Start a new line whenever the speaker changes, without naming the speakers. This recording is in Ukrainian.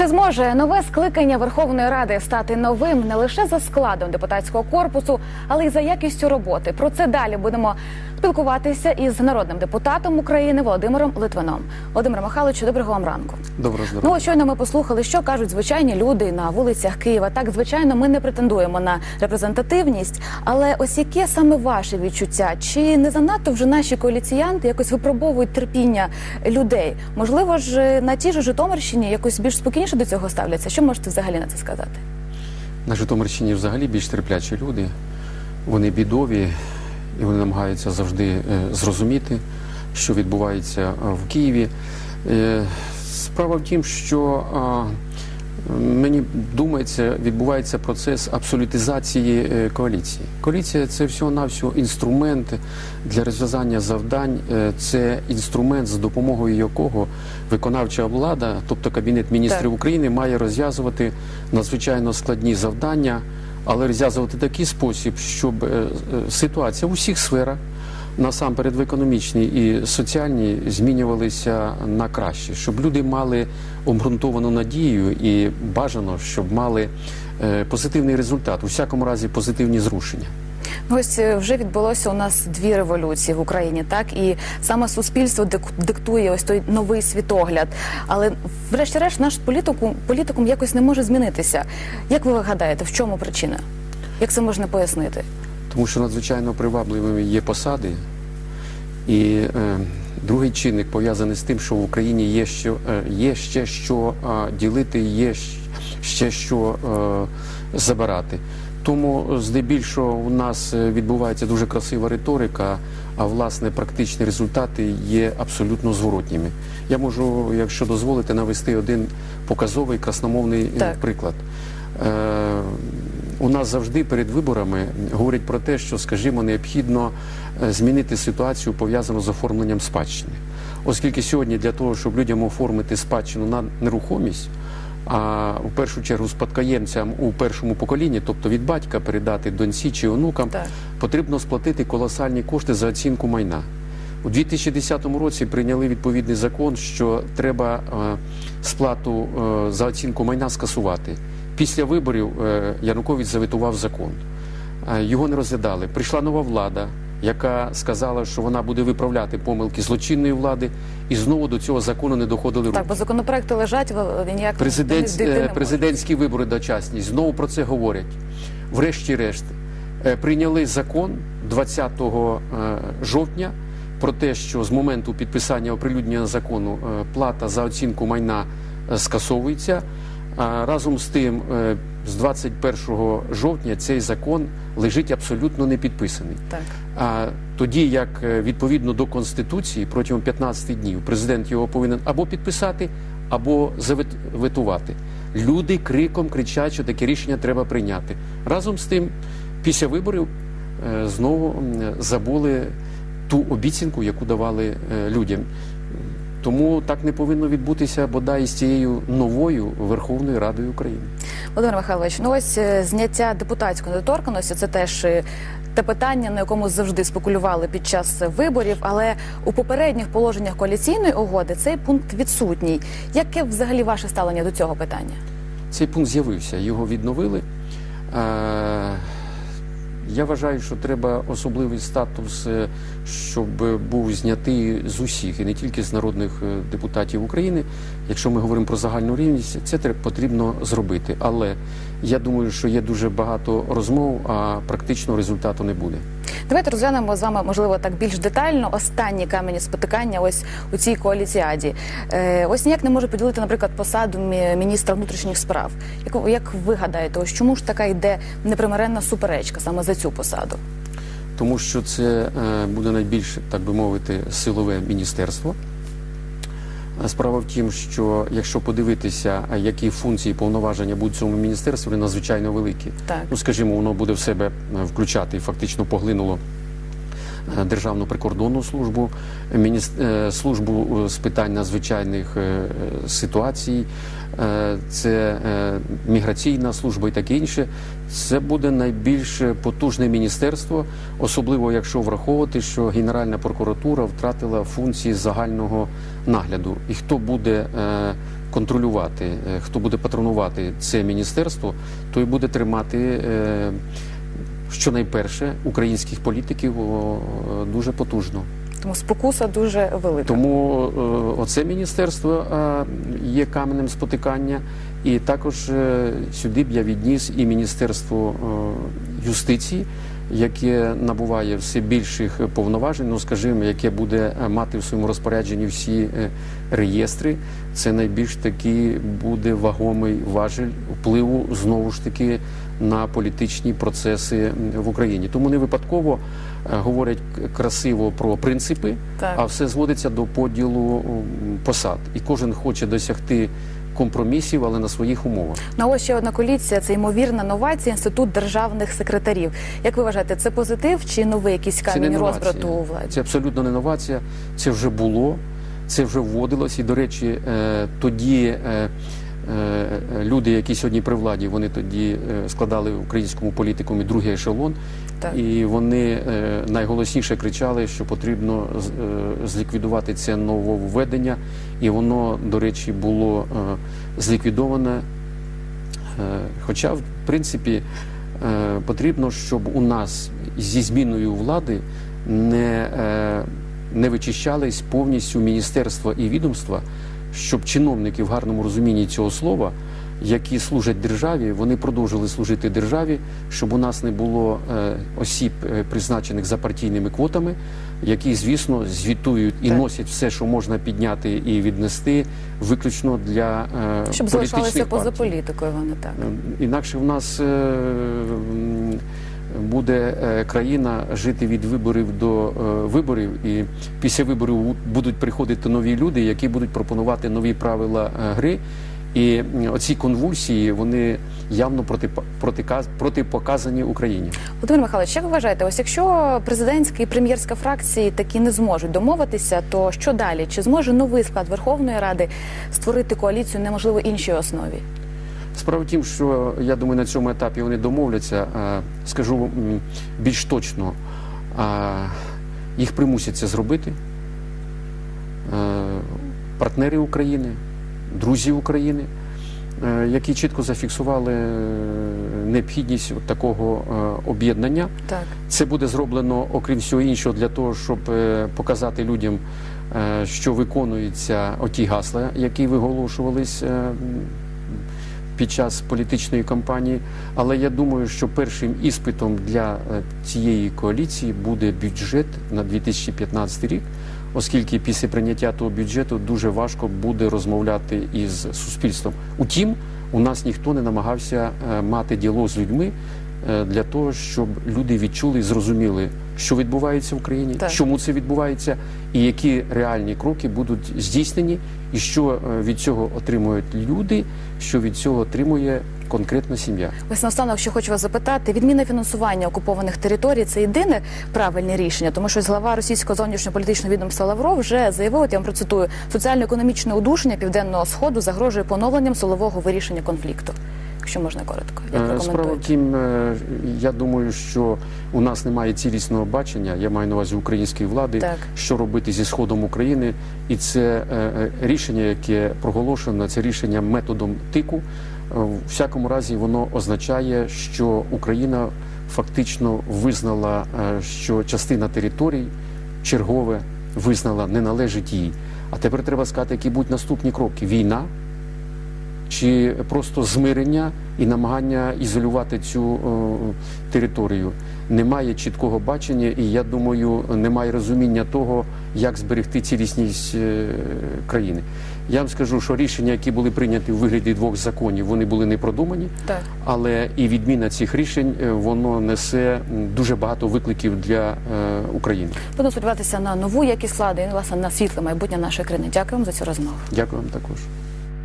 Чи зможе нове скликання Верховної Ради стати новим не лише за складом депутатського корпусу, але й за якістю роботи? Про це далі будемо спілкуватися із народним депутатом України Володимиром Литвином. Володимир Михайловичу, доброго вам ранку.
Доброго
Ну
здоров'я.
ось щойно ми послухали, що кажуть звичайні люди на вулицях Києва. Так, звичайно, ми не претендуємо на репрезентативність, але ось яке саме ваше відчуття? Чи не занадто вже наші коаліціянти якось випробовують терпіння людей? Можливо ж на тій же Житомирщині якось більш спокійніше до цього ставляться? Що можете взагалі на це сказати?
На Житомирщині взагалі більш терплячі люди. Вони бідові і вони намагаються завжди е, зрозуміти, що відбувається е, в Києві. Е, Справа в тім, що мені думається, відбувається процес абсолютизації коаліції. Коаліція це всього-навсього інструмент для розв'язання завдань. Це інструмент, з допомогою якого виконавча влада, тобто Кабінет міністрів
Так.
України, має розв'язувати надзвичайно складні завдання, але розв'язувати такий спосіб, щоб е, е, ситуація в усіх сферах, насамперед в економічній і соціальній, змінювалися на краще, щоб люди мали обґрунтовану надію і бажано, щоб мали е, позитивний результат, у всякому разі позитивні зрушення.
Ось е, вже відбулося у нас дві революції в Україні, так і саме суспільство дик- диктує ось той новий світогляд. Але врешті-решт наш політику політикум якось не може змінитися. Як ви гадаєте, в чому причина? Як це можна пояснити?
Тому що надзвичайно привабливими є посади. І е, другий чинник пов'язаний з тим, що в Україні є, що, е, є ще що е, ділити, є ще що е, забирати. Тому здебільшого у нас е, відбувається дуже красива риторика, а власне практичні результати є абсолютно зворотніми. Я можу, якщо дозволите, навести один показовий красномовний е,
Так.
приклад. Е, у нас завжди перед виборами говорять про те, що, скажімо, необхідно е, змінити ситуацію пов'язану з оформленням спадщини. Оскільки сьогодні для того, щоб людям оформити спадщину на нерухомість, а в першу чергу спадкоємцям у першому поколінні, тобто від батька передати доньці чи онукам,
Так.
потрібно сплатити колосальні кошти за оцінку майна. У 2010 році прийняли відповідний закон, що треба е, сплату е, за оцінку майна скасувати. Після виборів е, Янукович заветував закон. Е, Його не розглядали. Прийшла нова влада, яка сказала, що вона буде виправляти помилки злочинної влади, і знову до цього закону не доходили руки.
Так, бо законопроекти лежать, ви ніяк
Президент, е, президентські вибори дочасні знову про це говорять. Врешті-решт, е, прийняли закон 20 е, жовтня про те, що з моменту підписання оприлюднення закону плата за оцінку майна скасовується. Разом з тим, з 21 жовтня цей закон лежить абсолютно не підписаний.
Так.
А тоді, як е, відповідно до конституції, протягом 15 днів президент його повинен або підписати, або заветувати. Люди криком кричать, що таке рішення треба прийняти. Разом з тим, після виборів е, знову забули ту обіцянку, яку давали е, людям. Тому так не повинно відбутися бодай з цією новою Верховною Радою України.
Володимир Михайлович, ну ось е, зняття депутатської недоторканості це теж е, те питання, на якому завжди спекулювали під час виборів. Але у попередніх положеннях коаліційної угоди цей пункт відсутній. Яке взагалі ваше ставлення до цього питання?
Цей пункт з'явився, його відновили. Е, Я вважаю, що треба особливий статус, е, щоб був знятий з усіх і не тільки з народних е, депутатів України. Якщо ми говоримо про загальну рівність, це потрібно зробити. Але я думаю, що є дуже багато розмов, а практичного результату не буде.
Давайте розглянемо з вами, можливо, так більш детально останні камені спотикання ось у цій коаліціаді. Е, ось ніяк не може поділити, наприклад, посаду міністра внутрішніх справ. Як, як ви гадаєте, ось чому ж така йде непримиренна суперечка саме за цю посаду?
тому що це е, буде найбільше, так би мовити, силове міністерство. Справа в тім, що якщо подивитися, які функції повноваження будуть в цьому міністерстві, вони надзвичайно великі.
Так.
Ну, скажімо, воно буде в себе е, включати і фактично поглинуло е, Державну прикордонну службу, е, службу з питань надзвичайних ситуацій, це міграційна служба і таке інше. Це буде найбільш потужне міністерство, особливо якщо враховувати, що Генеральна прокуратура втратила функції загального нагляду. І хто буде е, контролювати, е, хто буде патронувати це міністерство, той буде тримати е, щонайперше українських політиків дуже потужно.
Тому спокуса дуже велика.
Тому оце міністерство є каменем спотикання, і також сюди б я відніс і міністерство юстиції, яке набуває все більших повноважень, ну скажімо, яке буде е, мати в своєму розпорядженні всі е, реєстри. Це найбільш такий буде вагомий важель впливу знову ж таки на політичні процеси в Україні. Тому не випадково е, говорять красиво про принципи,
Так.
а все зводиться до поділу посад. І кожен хоче досягти компромісів, але на своїх умовах.
Ну, а ось ще одна коаліція це ймовірна новація інститут державних секретарів. Як ви вважаєте, це позитив чи новий якийсь камінь розбрату у владі?
Це абсолютно не новація. Це вже було, це вже вводилось. І, до речі, е, тоді е, е, люди, які сьогодні при владі, вони тоді складали в українському політикумі другий ешелон.
Так.
І вони е, найголосніше кричали, що потрібно е, зліквідувати це нововведення, і воно, до речі, було е, зліквідоване. Хоча, в принципі, потрібно, щоб у нас зі зміною влади не, не вичищались повністю міністерства і відомства, щоб чиновники в гарному розумінні цього слова, які служать державі, вони продовжили служити державі, щоб у нас не було е, осіб, е, призначених за партійними квотами, які, звісно, звітують і
Так.
носять все, що можна підняти і віднести, виключно для е,
Щоб залишалися поза політикою, вони так.
Інакше в нас буде країна жити від виборів до виборів, і після виборів будуть приходити нові люди, які будуть пропонувати нові правила гри. І оці конвульсії вони явно протипоказані Україні.
Володимир Михайлович, як ви вважаєте, ось якщо президентська і прем'єрська фракції такі не зможуть домовитися, то що далі? Чи зможе новий склад Верховної Ради створити коаліцію на можливо іншій основі?
Справа в тім, що я думаю, на цьому етапі вони домовляться. Е, Скажу більш точно, е, їх примусять це зробити. Е, Партнери України, друзі України, е, які чітко зафіксували е, необхідність от такого е, об'єднання.
Так.
Це буде зроблено, окрім всього іншого, для того, щоб показати людям, що виконуються оті гасла, які виголошувались під час політичної кампанії. Але я думаю, що першим іспитом для цієї коаліції буде бюджет на 2015 рік, оскільки після прийняття того бюджету дуже важко буде розмовляти із суспільством. Утім, у нас ніхто не намагався е, мати діалог з людьми е, для того, щоб люди відчули і зрозуміли, що відбувається в Україні,
Так.
чому це відбувається, і які реальні кроки будуть здійснені, і що е, від цього отримують люди, що від цього отримує конкретна сім'я.
Ось наостанок, що хочу вас запитати, відміна фінансування окупованих територій це єдине правильне рішення, тому що глава російського зовнішньополітичного відомства Лавров вже заявив, от я вам процитую, соціально-економічне удушення південного сходу загрожує поновленням силового вирішення конфлікту. Якщо можна коротко, як
Е, Справа в тім, е, я думаю, що у нас немає цілісного бачення, я маю на увазі української влади,
Так.
що робити зі сходом України, і це е, рішення, яке проголошено, це рішення методом тику. В всякому разі, воно означає, що Україна фактично визнала, що частина територій чергове визнала не належить їй. А тепер треба сказати, які будуть наступні кроки: війна чи просто змирення і намагання ізолювати цю е, територію. Немає чіткого бачення, і я думаю, немає розуміння того, як зберегти цілісність е, країни. Я вам скажу, що рішення, які були прийняті у вигляді двох законів, вони були не продумані,
Так.
але і відміна цих рішень е, воно несе дуже багато викликів для е, України.
Будемо сподіватися на нову якість влади і власне на світле майбутнє нашої країни. Дякую вам за цю розмову.
Дякую вам також.